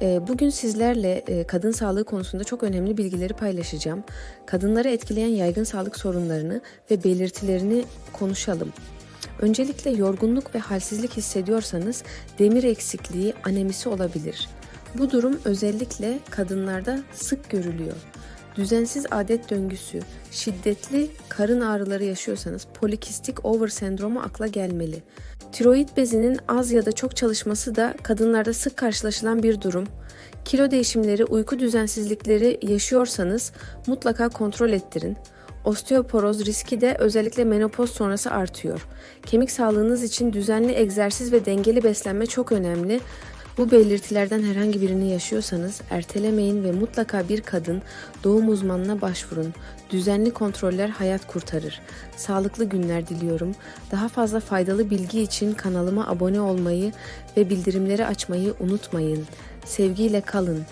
Ee, Bugün sizlerle e, kadın sağlığı konusunda çok önemli bilgileri paylaşacağım. Kadınları etkileyen yaygın sağlık sorunlarını ve belirtilerini konuşalım. Öncelikle yorgunluk ve halsizlik hissediyorsanız demir eksikliği anemisi olabilir. Bu durum özellikle kadınlarda sık görülüyor. Düzensiz adet döngüsü, şiddetli karın ağrıları yaşıyorsanız polikistik over sendromu akla gelmeli. Tiroid bezinin az ya da çok çalışması da kadınlarda sık karşılaşılan bir durum. Kilo değişimleri, uyku düzensizlikleri yaşıyorsanız mutlaka kontrol ettirin. Osteoporoz riski de özellikle menopoz sonrası artıyor. Kemik sağlığınız için düzenli egzersiz ve dengeli beslenme çok önemli. Bu belirtilerden herhangi birini yaşıyorsanız ertelemeyin ve mutlaka bir kadın doğum uzmanına başvurun. Düzenli kontroller hayat kurtarır. Sağlıklı günler diliyorum. Daha fazla faydalı bilgi için kanalıma abone olmayı ve bildirimleri açmayı unutmayın. Sevgiyle kalın.